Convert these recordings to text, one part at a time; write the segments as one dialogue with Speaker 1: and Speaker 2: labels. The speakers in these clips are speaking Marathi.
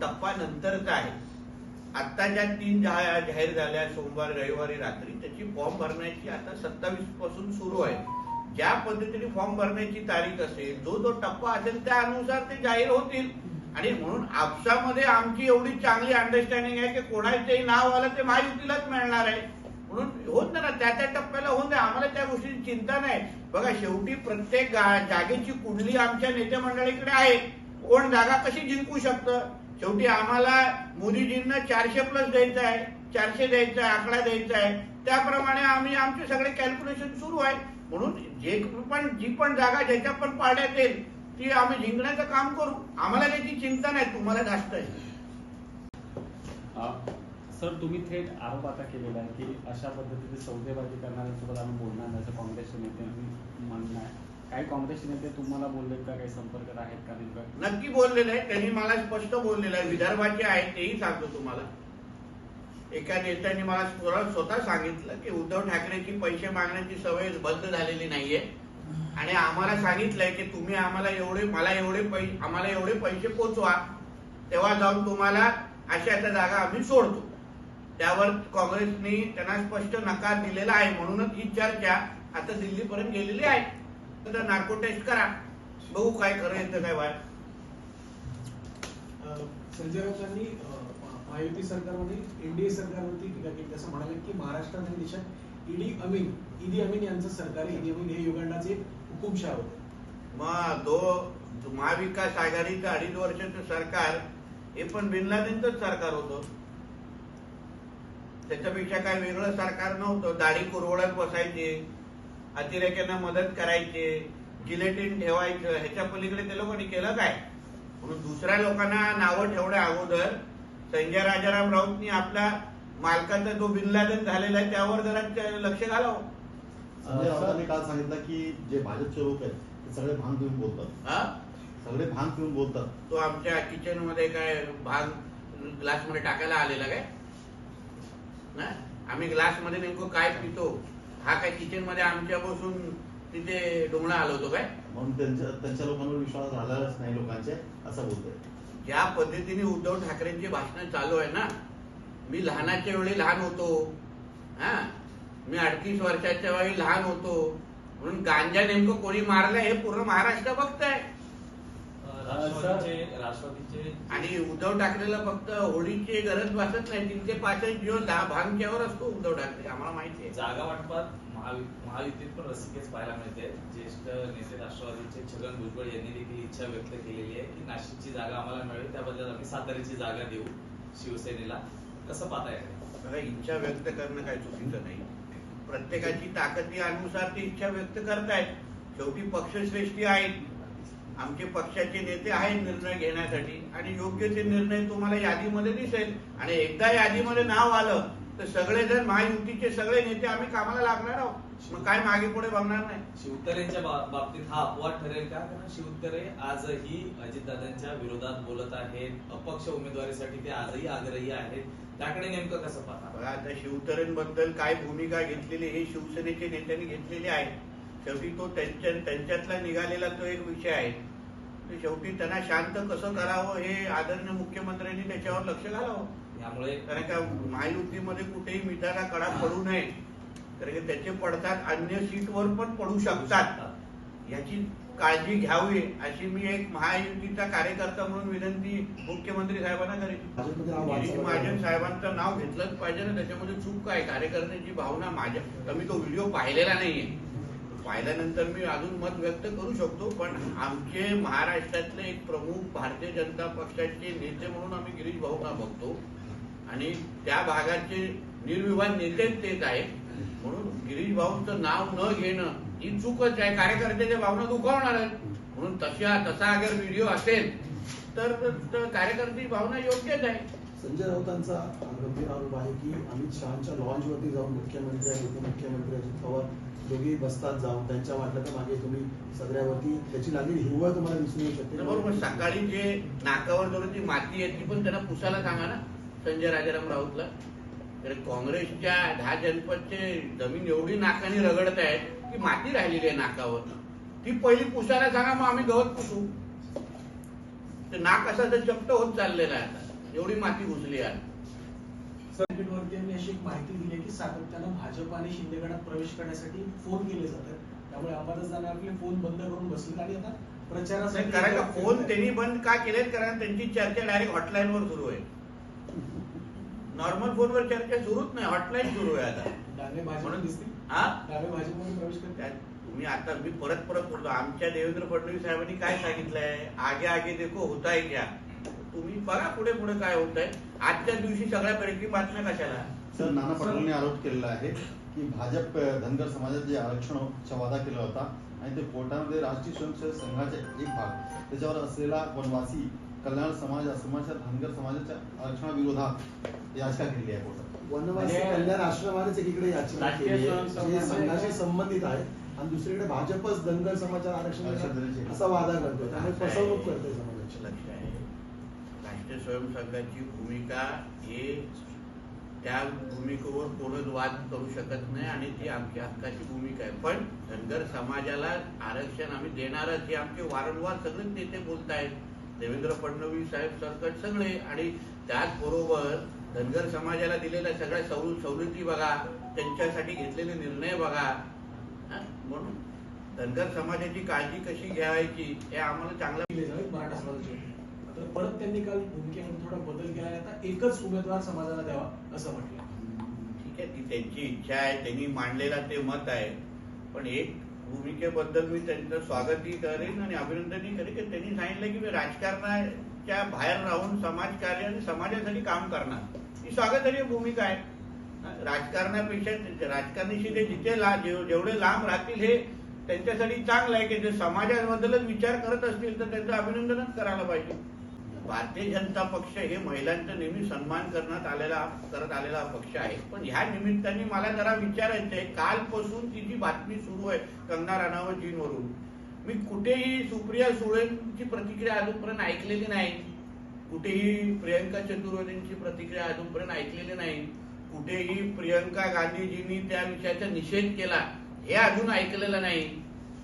Speaker 1: टप्पा नंतर आहे आता ज्या तीन जहा जाहीर झाल्या सोमवार रविवारी रात्री त्याची फॉर्म भरण्याची आता सत्तावीसपासून सुरू आहे. ज्या पद्धतीने फॉर्म भरण्याची तारीख असेल जो जो टप्पा असेल त्या अनुसार ते जाहीर होतील. आणि म्हणून आपसामध्ये आमची एवढी चांगली अंडरस्टँडिंग आहे की कोणाचंही नाव आलं ते महायुतीलाच मिळणार आहे. म्हणून होत ना त्या त्या टप्प्याला होऊन द्या. आम्हाला त्या गोष्टीची चिंता नाही. बघा शेवटी प्रत्येक जागेची कुंडली आमच्या नेते मंडळीकडे आहे. कोण जागा कशी जिंकू शकतं? शेवटी आम्हाला मोदीजींना चारशे प्लस द्यायचं आहे चारशे द्यायचं आहे आकडा द्यायचा आहे. त्याप्रमाणे आम्ही आमचे सगळे कॅल्क्युलेशन सुरू आहे. म्हणून जे पण जी पण जागा ज्याच्या पण पाड्यात येईल ती आम्ही जिंकण्याचं काम करू. आम्हाला त्याची चिंता नाही तुम्हाला जास्त आहे.
Speaker 2: सर तुम्ही थेट आरोप आता केलेला आहे की अशा पद्धतीने सौदेबाजी करणाऱ्यांसोबत आम्ही बोलणार नाही असं काँग्रेसच्या नेते म्हणणं आहे. काही काँग्रेसचे नेते तुम्हाला बोलले का? काही संपर्क आहेत का
Speaker 1: नक्की बोललेलं आहे त्यांनी मला स्पष्ट बोललेलं आहे. विदर्भाचे आहेत तेही सांगतो तुम्हाला. एका नेत्याने मला स्वतः सांगितलं की उद्धव ठाकरेची पैसे मागण्याची सवय बंद झालेली नाहीये. आणि आम्हाला सांगितलंय की तुम्ही आम्हाला एवढे मला एवढे पैसे आम्हाला एवढे पैसे पोचवा. तेव्हा जाऊन तुम्हाला अशा अशा जागा आम्ही सोडतो. त्यावर काँग्रेसने त्यांना स्पष्ट नकार दिलेला आहे. म्हणूनच ही चर्चा आता दिल्लीपर्यंत गेलेली आहे. नार्को टेस्ट करा. बघू काय काय बाहेर
Speaker 3: अ, संजय राऊतांनी अ, महायुती सरकारमध्ये एनडीए सरकारवरती टीका केली. असं म्हणाले की महाराष्ट्रात आणि देशात ईडी अमीन ईदी अमीन यांचं सरकार ईदी अमीन हे युगांडाचे हुकुमशाह होते.
Speaker 1: मग दो महाविकास आघाडीचं अडीच वर्षाचं सरकार हे पण बिनलादेनच सरकार होतं. त्याच्यापेक्षा काय वेगळं सरकार नव्हतं. दाढी कुरवडत बसायचे. अतिरेक्यांना मदत करायचे जिलेटिन ठेवायचं ह्याच्या पलीकडे ते लोकांनी केलं काय? म्हणून दुसऱ्या लोकांना नावं ठेवण्या अगोदर संजय राजाराम राऊतनी आपला मालकाचा जो बिनलादेन झालेला आहे त्यावर जरा लक्ष घालावं.
Speaker 4: संजय राऊतांनी काल सांगितलं की जे भाजपचे लोक आहेत ते सगळे भांग पिऊन बोलतात.
Speaker 1: हा?
Speaker 4: सगळे भांग पिऊन बोलतात.
Speaker 1: तो आमच्या किचनमध्ये काय भाग ग्लासमध्ये टाकायला आलेला काय? ना आम्ही ग्लासमध्ये नेमकं काय पितो? हा काय किचनमध्ये आमच्या बसून तिथे डोंगणा आलो होतो काय?
Speaker 4: म्हणून त्यांच्या त्यांच्या लोकांवर विश्वास झालाच नाही लोकांचे असं बोलतोय.
Speaker 1: ज्या पद्धतीने उद्धव ठाकरेंची भाषणं चालू आहे ना मी लहानाच्या वेळी लहान होतो. हा? मी अडतीस वर्षाच्या वेळी लहान होतो. म्हणून गांजा नेमकं कोणी मारलं हे पूर्ण महाराष्ट्र बघतंय. आणि उद्धव ठाकरेला फक्त होळीची गरज भासत नाही तीनशे पासष्ट दिवस दहा भांग्यावर असतो उद्धव ठाकरे आम्हाला माहिती आहे.
Speaker 5: जागा वाटपात महायुतीत पण रसिकेच पाहायला मिळते. ज्येष्ठ नेते राष्ट्रवादीचे छगन भुजबळ यांनी देखील इच्छा व्यक्त केलेली आहे की नाशिकची जागा आम्हाला मिळेल त्याबद्दल आम्ही साताऱ्याची जागा देऊ शिवसेनेला. कसं पाहताय?
Speaker 1: बघा इच्छा व्यक्त करणं काही चुकीचं नाही. प्रत्येकाची ताकदी अनुसार ती इच्छा व्यक्त करतायत. शेवटी पक्षश्रेष्ठी आहेत. आमचे पक्षाचे नेते आहेत निर्णय घेण्यासाठी आणि योग्य ते निर्णय तुम्हाला यादीमध्ये दिसेल. आणि एकदा यादीमध्ये नाव आलं तर सगळेजण महायुतीचे सगळे नेते आम्ही कामाला लागणार आहोत. मग काय मागे पुढे बघणार नाही.
Speaker 5: शिवतरेंच्या बाबतीत हा अपवाद ठरेल का? कारण शिवतरे आजही अजितदादांच्या विरोधात बोलत आहेत. अपक्ष उमेदवारीसाठी ते आजही आग्रही आहेत. त्याकडे नेमकं कसं पाहता
Speaker 1: बघा आता शिवतरेंबद्दल काय भूमिका घेतलेली हे शिवसेनेचे नेत्यांनी घेतलेली आहे. शेवटी तो त्यांच्या त्यांच्यातला निघालेला तो एक विषय आहे. शेवटी त्यांना शांत कसं करावं हे आदरणीय मुख्यमंत्र्यांनी त्याच्यावर लक्ष घालावं.
Speaker 5: यामुळे
Speaker 1: कारण का महायुतीमध्ये कुठेही मिठाला कडा पडू नये. कारण की त्याचे पडतात अन्य सीटवर पण पडू शकतात. याची काळजी घ्यावी अशी मी एक महायुतीचा कार्यकर्ता म्हणून विनंती मुख्यमंत्री साहेबांना करेन. महाजन साहेबांचं नाव घेतलंच पाहिजे ना त्याच्यामध्ये चूक काय कार्यकर्त्याची भावना माझ्या तर मी तो व्हिडिओ पाहिलेला नाहीये. पाहिल्यानंतर मी अजून मत व्यक्त करू शकतो पण आमचे महाराष्ट्रातले एक प्रमुख भारतीय जनता पक्षाचे नेते म्हणून आम्ही गिरीश भाऊना बघतो? आणि त्या भागाचे निर्विवाद नेते तेच आहेत. म्हणून गिरीश भाऊंचं नाव न घेणं ही चूकच आहे. कार्यकर्त्याच्या भावना दुखावणार आहेत. म्हणून तशा तसा अगर व्हिडिओ असेल तर तर कार्यकर्त्याची भावना योग्यच आहे.
Speaker 3: संजय राऊतांचा गंभीर आरोप आहे की अमित शहाच्या लॉन्चवरती जाऊन मुख्यमंत्री आणि उपमुख्यमंत्री अजित पवार दोघी बसतात जाऊन त्यांच्या वाटलं तर मागे तुम्ही सगळ्यावरती त्याची लागलेली हिरवळ तुम्हाला दिसून येऊ शकते.
Speaker 1: बरोबर सकाळी जे नाकावर धरून ती माती आहे ती पण त्यांना पुसायला सांगा ना संजय राजाराम राऊतला. तर काँग्रेसच्या दहा जनपदचे जमीन एवढी नाकाने रगडत आहेत की माती राहिलेली आहे नाकावर ती पहिली पुसायला सांगा मग आम्ही गवत पुसू. ते नाक असा तर चपट होत चाललेला आहे आता. एवढी माती घुसली आहे.
Speaker 6: सर्किटवरती यांनी अशी एक माहिती दिली आहे की सातत्यानं भाजप आणि शिंदे गटात प्रवेश करण्यासाठी फोन केले जातात. त्यामुळे आपले फोन बंद करून बसले आणि आता प्रचारासाठी
Speaker 1: कारण का फोन त्यांनी बंद का केलेत? कारण त्यांची चर्चा डायरेक्ट सुरू आहे. नॉर्मल फोनवर चर्चा सुरूच नाही हॉटलाईन सुरू आहे आता.
Speaker 6: डावे
Speaker 1: म्हणून-
Speaker 6: दिसतील?
Speaker 1: हा?
Speaker 6: डावे भाजपमध्ये प्रवेश करतील?
Speaker 1: त्यात तुम्ही आता मी परत परत बोलतो. आमच्या देवेंद्र फडणवीस साहेबांनी काय सांगितलंय? आगे आगे देखो होता है क्या? तुम्ही बघा पुढे पुढे काय होत आहे आजच्या दिवशी सगळ्या ब्रेकिंग बातम्या कशाला?
Speaker 4: सर नाना पटोलेंनी आरोप केलेला आहे की भाजप धनगर समाजात जे आरक्षणाचा वादा केला होता आणि ते कोर्टामध्ये राष्ट्रीय स्वयंसेवक संघाचे एक भाग. त्याच्यावर असलेला वनवासी कल्याण समाज समाजाच्या धनगर समाजाच्या आरक्षणाविरोधात याचिका केली आहे कोर्टात.
Speaker 3: वनवासी
Speaker 2: म्हणजे
Speaker 3: कल्याण आश्रमानेच एकीकडे याचिका केली आहे. संघाशी संबंधित आहे आणि दुसरीकडे भाजपच धनगर समाजाला आरक्षण असा वादा करतोय. त्यामुळे फसवणूक करतोय समाजाची.
Speaker 1: लक्ष राष्ट्रीय भूमिका हे त्या भूमिकेवर कोणच वाद करू शकत नाही आणि ती आमची हक्काची भूमिका आहे. पण धनगर समाजाला आरक्षण आम्ही देणारच हे आमचे वारंवार सगळेच नेते बोलत आहेत देवेंद्र फडणवीस साहेब सरकट सगळे आणि त्याचबरोबर धनगर समाजाला दिलेल्या सगळ्या सवल सवलती बघा त्यांच्यासाठी घेतलेले निर्णय बघा. म्हणून धनगर समाजाची काळजी कशी घ्यायची हे आम्हाला चांगलं
Speaker 6: तर परत त्यांनी काल भूमिकेमध्ये थोडा बदल केला आता एकच उमेदवार समाजाला द्यावा असं म्हटलं.
Speaker 1: ठीक आहे ती त्यांची इच्छा आहे त्यांनी मांडलेला ते मत आहे. पण एक भूमिकेबद्दल मी त्यांचं स्वागतही करेन आणि अभिनंदनही करेन की त्यांनी सांगितलं की मी राजकारणाच्या बाहेर राहून समाजकार्य आणि समाजासाठी काम करणार. ही स्वागताची भूमिका आहे. राजकारणापेक्षा राजकारणाशी ते जिथे ला जेवढे लांब राहतील हे त्यांच्यासाठी चांगलं आहे की जे समाजाबद्दलच विचार करत असतील तर त्यांचं अभिनंदनच करायला पाहिजे. भारतीय जनता पक्ष हे महिलांचा नेहमी सन्मान करण्यात आलेला करत आलेला पक्ष आहे. पण ह्या निमित्ताने मला जरा विचारायचं आहे कालपासून ती जी बातमी सुरू आहे कंगना राणावतजींवरून मी कुठेही सुप्रिया सुळेंची प्रतिक्रिया अजूनपर्यंत ऐकलेली नाही. कुठेही प्रियंका चतुर्वेदींची प्रतिक्रिया अजूनपर्यंत ऐकलेली नाही. कुठेही प्रियंका गांधीजींनी त्या विषयाचा निषेध केला हे अजून ऐकलेलं नाही.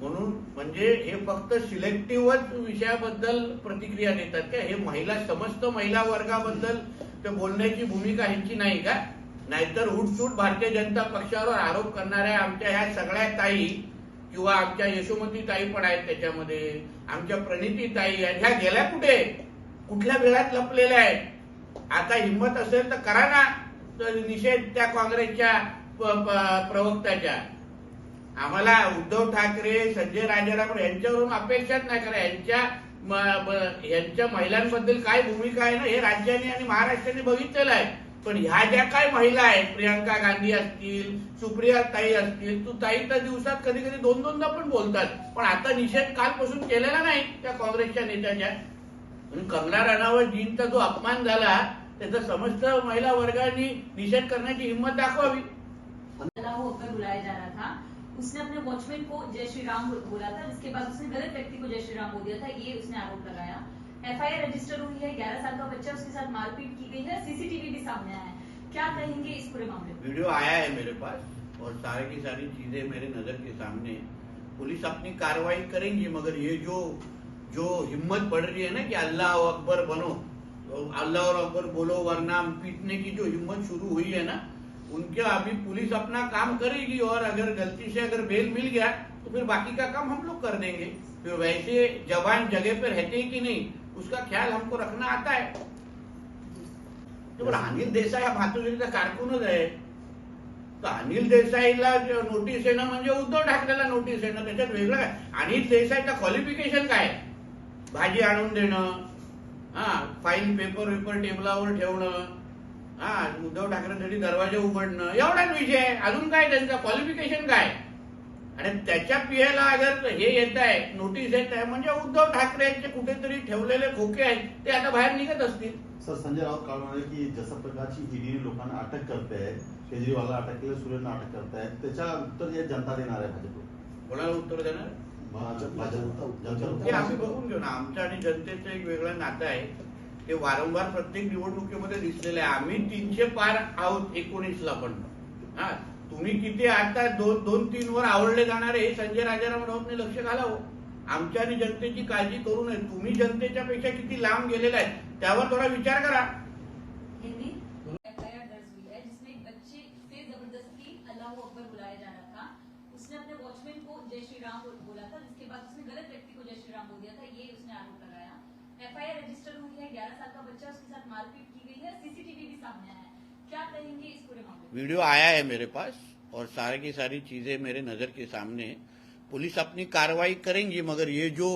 Speaker 1: म्हणून म्हणजे हे फक्त सिलेक्टिव्हच विषयाबद्दल प्रतिक्रिया देतात का? हे महिला समस्त महिला वर्गाबद्दल ते बोलण्याची भूमिका ह्यांची नाही का? नाहीतर उठसूट भारतीय जनता पक्षावर आरोप करणाऱ्या आमच्या ह्या सगळ्या ताई किंवा आमच्या यशोमती ताई पण आहेत त्याच्यामध्ये आमच्या प्रणिती ताई ह्या गेल्या कुठे? कुठल्या वेळात लपलेल्या आहेत? आता हिंमत असेल तर करा ना. निषेध त्या काँग्रेसच्या प्रवक्त्याच्या. आम्हाला उद्धव ठाकरे संजय राजाराम यांच्यावरून अपेक्षाच नाही करा यांच्या यांच्या महिलांबद्दल काय भूमिका आहे ना हे राज्याने आणि महाराष्ट्राने बघितलेलं आहे. पण ह्या ज्या काय महिला आहेत प्रियंका गांधी असतील सुप्रिया ताई असतील तू ताई त्या दिवसात कधी कधी दोन दोनदा पण बोलतात. पण आता निषेध कालपासून केलेला नाही त्या काँग्रेसच्या नेत्याच्या. कंगना कंगना राणावतजींचा जो अपमान झाला त्याचा समस्त महिला वर्गाने निषेध करण्याची हिंमत दाखवावी.
Speaker 7: होकर बुलाया जा रहा था उसने अपने वॉचमैन को जय श्री राम बोला था, जिसके बाद उसने गलत व्यक्ति को जय श्री राम बोल दिया था, ये उसने आरोप लगाया। एफआईआर रजिस्टर हुई है, ग्यारह साल का बच्चा, उसके साथ मारपीट की गई है सीसीटीवी भी सामने आया है। क्या कहेंगे इस पूरे मामले
Speaker 1: वीडियो आया है मेरे पास, और सारे की सारी चीज़ें मेरे नज़र के सामने पुलिस अपनी कार्रवाई करेंगी, मगर ये जो जो हिम्मत बढ़ रही है ना कि अल्लाह अकबर बनो तो अल्लाह और अकबर बोलो, वरना पीटने की जो हिम्मत शुरू हुई है ना उनके अभी पुलिस अपना काम करेगी और अगर गलती से अगर बेल मिल गया तो फिर बाकी का काम हम लोग कर देंगे। फिर वैसे जवान जगह पे रहते हैं कि नहीं उसका ख्याल हमको रखना आता है। तो अनिल देसाई हा भातुरीचा कारकूनच आहे हो तर अनिल देसाईला नोटीस येणं म्हणजे उद्धव ठाकरेला नोटीस येणं त्याच्यात वेगळं काय? अनिल देसाईचं क्वालिफिकेशन काय? भाजी आणून देणं हा फाईल पेपर वेपर टेबलावर ठेवणं हा उद्धव ठाकरेंसाठी दरवाजे उघडणं एवढाच विषय आहे. अजून काय त्यांचं? क्वालिफिकेशन काय? आणि त्याच्या पियाला अगर हे येत आहे नोटीस येत आहे म्हणजे उद्धव ठाकरेंचे कुठेतरी ठेवलेले खोके आहेत ते आता बाहेर निघत असतील.
Speaker 4: सर संजय राऊत काल म्हणाले की जशा प्रकारची ईडी लोकांना अटक करते आहे केजरीवालला अटक केलं सुरेशला अटक करतायत त्याच्या उत्तर जे जनता देणार आहे भाजप
Speaker 1: कोणाला उत्तर देणार? आम्ही बघून घेऊ ना. आमचं आणि जनतेचं एक वेगळं नातं आहे. ते वारंवार प्रत्येक निवडणुकीमध्ये दिसलेलं आहे. आम्ही तीनशे पार आहोत एकोणीसला पण. हा तुम्ही किती आता दोन दोन तीन वर आवडले जाणारे हे संजय राजाराम राऊतने लक्ष घालावं. आमच्या आणि जनतेची काळजी करू नये. तुम्ही जनतेच्या पेक्षा किती लांब गेलेला आहे त्यावर थोडा विचार करा.
Speaker 7: उसने अपने वॉचमैन को जय श्री राम बोला था जिसके बाद उसने गलत व्यक्ति को जय श्री राम बोल दिया था ये उसने आरोप एफआईआर रजिस्टर हुई है ग्यारह साल का बच्चा, उसके साथ मारपीट की गई है, सीसीटीवी भी सामने आया है। क्या कहेंगे इस पूरे मामले
Speaker 1: वीडियो आया है मेरे पास और सारे की सारी चीज़ें मेरे नज़र के सामने। पुलिस अपनी कार्रवाई करेंगी, मगर ये जो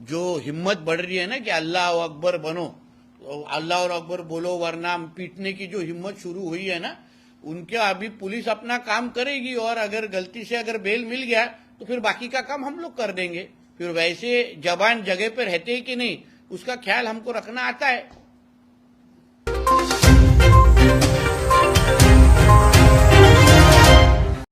Speaker 1: जो हिम्मत बढ़ रही है ना कि अल्लाह और अकबर बनो अल्लाह और अकबर बोलो, वरना पीटने की जो हिम्मत शुरू हुई है ना, उनके अभी पुलिस अपना काम करेगी और अगर गलती से अगर बेल मिल गया तो फिर बाकी का काम हम लोग कर देंगे। फिर वैसे जबान जगह पे रहते हैं कि नहीं? उसका ख्याल हमको रखना आता है।